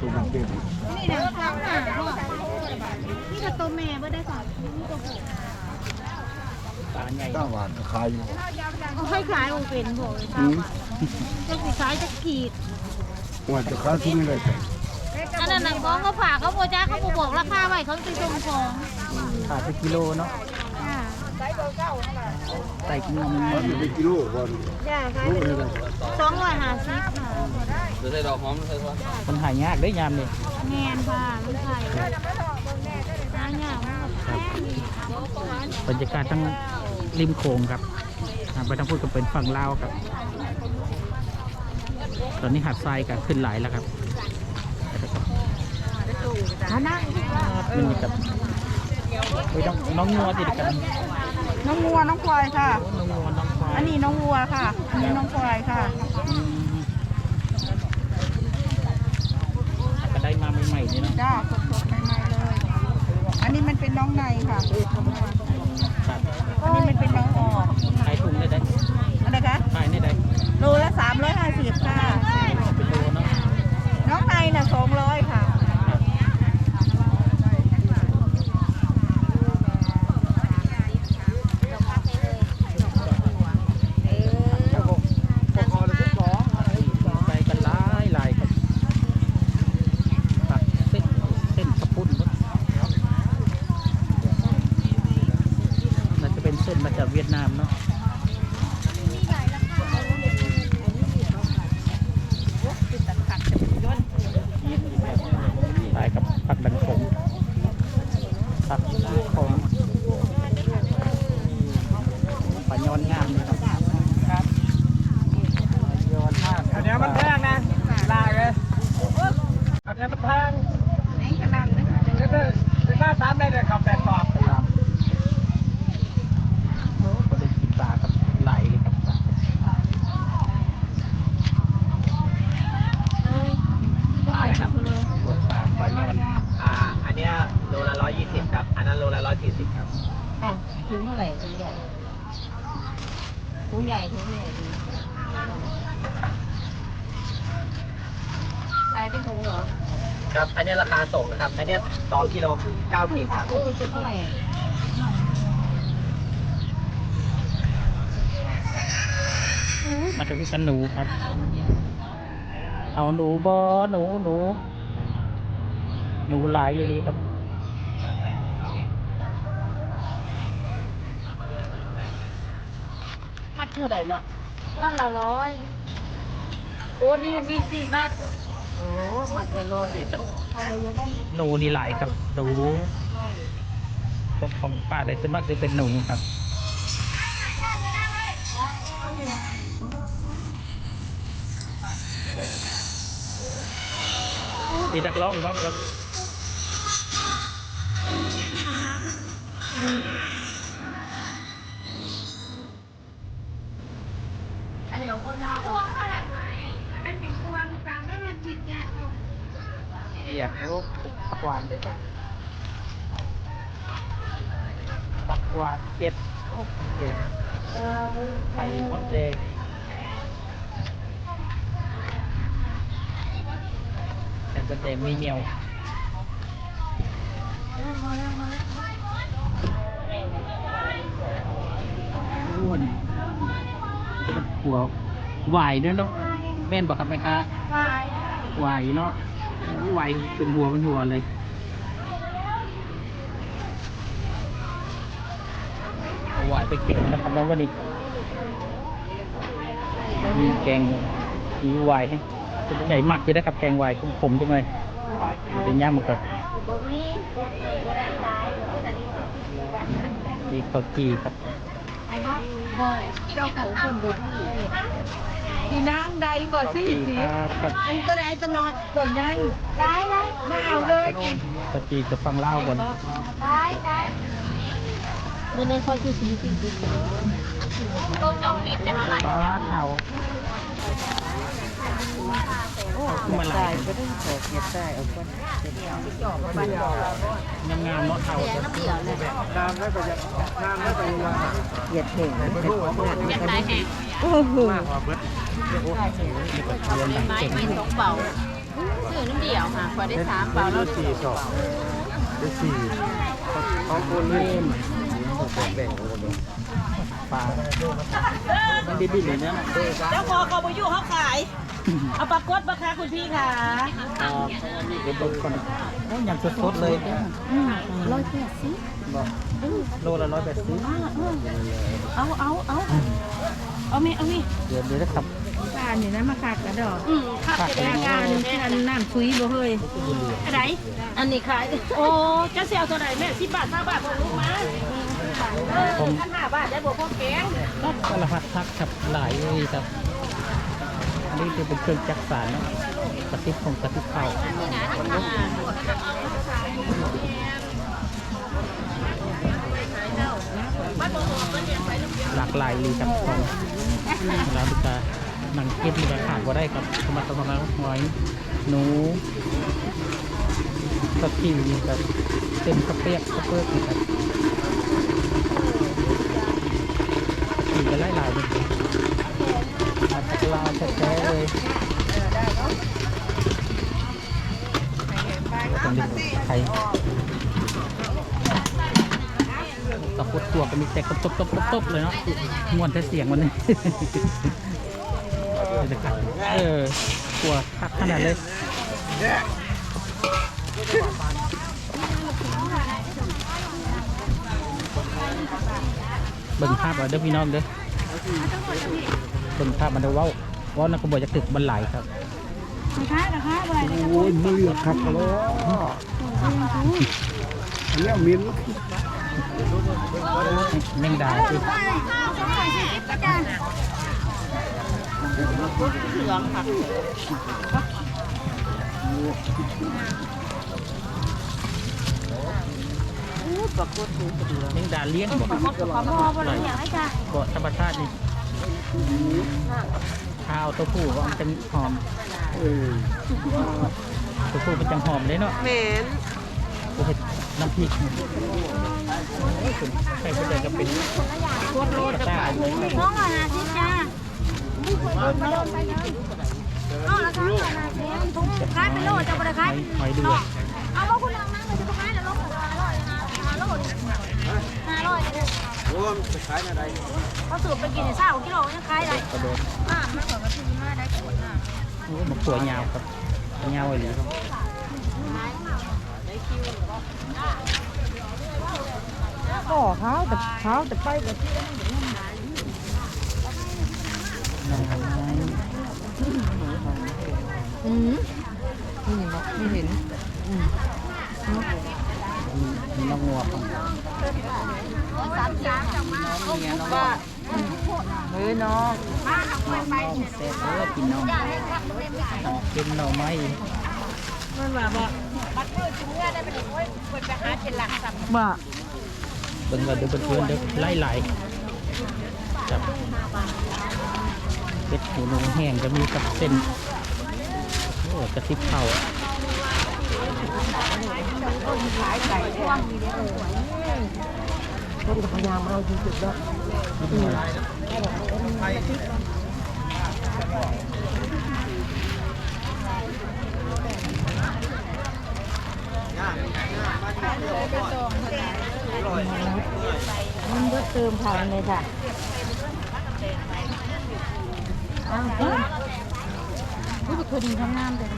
ตัวเป็นนี่นะสองหานี่ก็ตัวแม่บ่ได้ค่ะนี่ตัวผู้ปลาหญ่ๆตั้งหวานขายอยู่เอาให้ขายโอเป็นบ่เลยคอืรับมจะสิขายจะขีดว่าจะขายที่นี่เลยอันนั้นน่ะของเขาฝากเขาบ่จ้าเขาบ่บอกราคาไว้เขาสิส่งของขายเป็นกิโลเนาะ อ่าใส่กิโลมันเป็นกิโลก่อนจ้าขายรู้เลยนะสองร้อยห้าสิบค่ะหรือใส่ดอกหอมใส่ว่ามันหายากได้ยามนี่แมนค่ะมันไข่หายากมากแพงบรรยากาศทั้งริมโขงครับอ่าไปทางพูดก็เป็นฝั่งลาวครับ ตอนนี้หาดทรายก็ขึ้นหลายแล้วครับอันนั้นมันมีกับไปน้องน้องงัวติดกัน น้องวัวน้องควายค่ะ น้องงัวน้องควายอันนี้น้องวัวค่ะ อันนี้น้องควายค่ะอืมก็ได้มาใหม่ๆนี่เนาะจ้าสดๆใหม่ๆเลย อันนี้มันเป็นน้องในค่ะ ครับ อันนี้มันเป็นน้องออก ขายถุงได้ได้ อะไรคะ ขายได้ได้ โลละสามร้อยห้าสิบค่ะ เป็นโลเนาะ น้องในน่ะสองร้อยค่ะ ไปกันหลายหลายครับตักเส้นเส้นกระพุ้นเนอะน่าจะเป็นเส้นมาจากเวียดนามเนาะหลายกับผักดังขมผักของปลาย้อนงามเลยครับครับย้อนห้า อันนี้มันแพงนะลายเลยอันนี้มันแพงนี่ขนาดนี้เป็นหน้าสามได้เลยครับแปดบาท ครับโอ้ก็ได้กินปลากับไหลเลยครับปลา ลายครับ ตัวปลาปลาย้อน อ่า อันเนี้ยโลละร้อยยี่สิบครับ อันนั้นโลละร้อยสี่สิบครับ ถุงเท่าไหร่ถุงใหญ่ถุงใหญ่ถุงใหญ่ขายเป็นถุงเหรอครับ อันเนี้ยราคาส่งนะครับ อันเนี้ยสองกิโลเก้าขีดครับโอ้ยเท่าไหร่มาถึงกันหนูครับ เอาหนูบอหนูหนู หนูหลายอยู่ดีครับ มัดเท่าไหร่เนาะนั่นละร้อยโอ้นี่มีสี่มัดโอ้มัดละร้อยหนูนี่หลายครับหนูพวกของป้าได้ส่วนมากจะเป็นหนูครับดีนักร้องร้องครับ อยากรู้ปักห วานได้ปะปักหวานเก็บเก็บไข่มดแดงแต่จะเต็มมีเหนียวอ้วนหัวไหวด้วยเนาะแม่นบอกครับแม่ค้าไหวเนาะไหวเป็นหัวเป็นหัวเลย เอาไหวไปเก่งนะครับแล้ววันนี้มีแกงมีไหวให้ใหญ่มากเลยนะครับแกงไหวของผมจังเลยเป็นย่างหมันกับมีข้าวจีครับเจ้าของคนดูพี่นางใดก่อนสิข้าวจีครับครับอันก็ได้ตลอดส่วนใหญ่ได้ได้มาเอาเลยข้าวจีจะฟังเล่าก่อนได้ได้ มื่อในคอยคือสีสีสีปลาเทามาลายก็ต้องขอเก็บได้เอาคนงามงามเนาะเทาน้ำเดียวเลยน้ำแล้วก็จะน้ำแล้วก็จะเหยียดเข่งนะอยากได้แห้งโอ้โหมากกว่าเบิร์ดนี่ก็เรียนไม้เก่งมีสองเบาซื้อน้ำเดียวค่ะขอได้สามเปล่าแล้วสี่สองได้สี่เขาคนเล่น แบ่งๆกันเลยปลามันดิ้นๆเลยเนี่ยเจ้าของเขาไปอยู่เขาขาย เอาปลากดมาค่ะคุณพี่ค่ะครับเดี๋ยวเบิ่งก่อนโอ้ยยังสดๆเลยร้อยแปดสิบบอกโลละร้อยแปดสิบเอาเอาเอาเอามีเอามีเดี๋ยวเดี๋ยวนะครับการนี่นะมาขาดกันดอกอืมค่ะฝากจะกันได้นะการอันน้ำซุยบ่เฮ้ยอะไรอันนี้ขาย โอ้เจ้าเสียวเท่าไหร่แม่สิบบาทห้าบาทบอกลูกมา เออพันห้าบาทได้บอกพ่อแกงก็ละพัดทักครับหลายเลยครับอันนี่จะเป็นเครื่องจักสานเนาะกระติบของกระติบเข่าหลากหลายเลยครับของเราจะนังเก็บมีราคาก็ได้ครับสมัติสมัติหอยหนูสกิวนี่ครับเต็มกระเปียกกระเปิกนี่ครับ สกิวจะไล่หลายเลยมาจากลาวแท้ๆเลยตรงนี้ไทยตะพุดตัวก็มีแต่กระตบตบตบตบเลยเนาะม่วนแต่เสียงมันนี่เดี๋ยวจะกัดเออกลัวคักขนาดเลย เบิ่งภาพเอาเด้อพี่น้องเด้อเบิ่งภาพมันเด้อว้าเว้าวนักกบจะตึกบันไหลครับคะนะคะอะไรโอ้ยมือขัดกันแล้วเนี่ยมิ้นแมงดาคือเหลืองค่ะ แมงดาเลี้ยงบ่ขอพ่อพ่อเราอยากให้จ้าบ่ธรรมชาตินี่ข้าวตัวผู้ก็มันจะหอมเออตัวผู้มันจะหอมเลยเนาะแม่นตัวเห็ดน้ำพริกใส่ไปเลยก็เป็นกระต้าเลยน้องอะนะสิจ้าน้องละสองหน่อยนะเสียทุ่งขายเป็นโลจะบริหขายหอยดือดเอาว่า ร้อยเนี่ยโอ้ยไปขายอะไรเขาสูบไปกินในเช้ากิโลยังขายได้กระโดดอ่ามันเหมือนกับที่มาได้ขวดน่ะโอ้มันตัวยาวครับยาวเลยครับก็เขาแต่เขาแต่ไปกับน้องอืมนี่บอกไม่เห็นอืม น้องงัวครับว่าเฮ้ยน้องเสร็จแล้วกินน้องกินหน่อไม้มันว่าบ่บัดเมื่อถึงเมื่อได้เป็นโอ้ยเปิดไปหาเป็นหลักสับบ่เบิ่งกันเด้อเพื่อนเด้อไล่ไหลจับเป็ดหูนูแห้งจะมีกับเส้นโอ้กระติบเข่า คนพยายามเอาจริงๆแล้วนิดหน่อยมันก็เติมผ่านเลยค่ะอ้าวเฮ้ยนี่เป็นคนดีทำงานเลย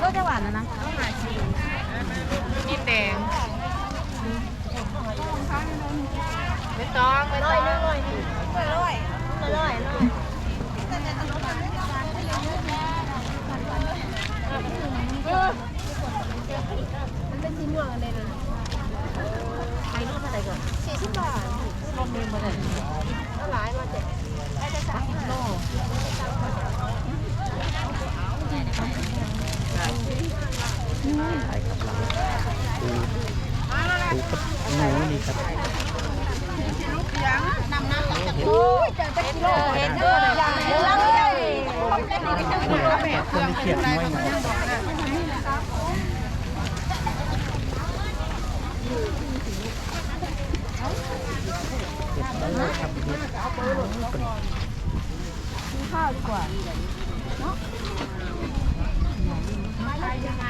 ก็จะหวานนะนะมีแตงไม่ต้องไม่ต้องเลยเลยเลยเลยเลยมั นเป็นสีม่วงไรนะใครรู้เท่าไหร่ก่อนสี่สิบบาทลงเงินมาเลยก็หลายมาเจ็ดได้จะสามสิโล ถ่ายกับหลังดูดูกับหนูนี่ครับโอ้ยเจอเป็นกิโลเห็นเด้ออย่างเดียวเลยแต่คนที่เขียดน้อยหน่อยเก็บได้เลยครับเห็ดข้าวดีกว่าเบรรยาก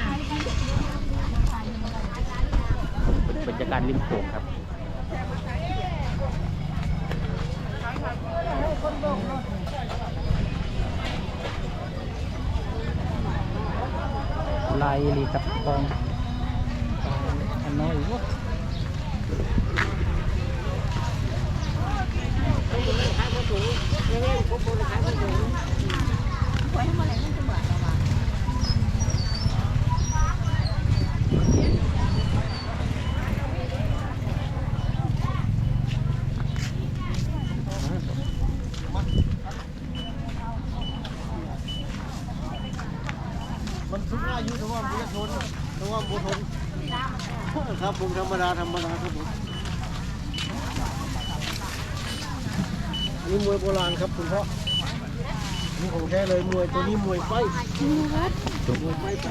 าศริมโขงครับลายลีกับกองอันน้อยวะเรื่องของโบราณ แต่ว่าบุญทนครับผมธรรมดาธรรมดาครับผมนี่มวยโบราณครับคุณพ่อนี่ของแท้เลยมวยตัวนี้มวยไฟมวยไฟไป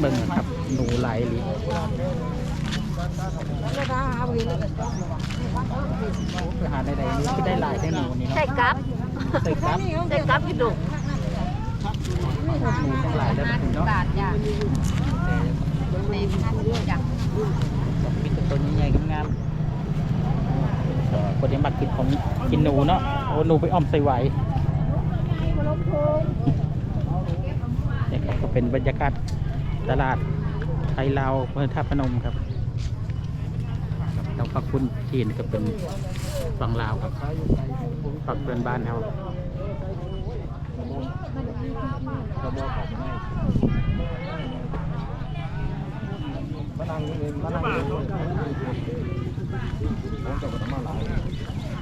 เบิ่งนะครับหนูลายลีไปหาใดๆนี่ก็ได้ลายได้หนูนี่เนาะใส่กับใส่ครับใส่กับพี่ดุหนูทั้งหลายแล้วนะคุณเนาะ บาทจ้ะในพันจ้ะมีแต่ตัวใหญ่ๆงามๆคนที่มักกินของกินหนูเนาะโอ้หนูไปอ้อมใส่ไหวนี่ครับก็เป็นบรรยากาศตลาดไทยลาวเมืองท่าพนมครับเราพักคุณจีนก็เป็นฝั่งลาวครับฝั่งเพื่อนบ้านเรามานั่งนี่มานั่งนี่ผมจะ มาทำอะไร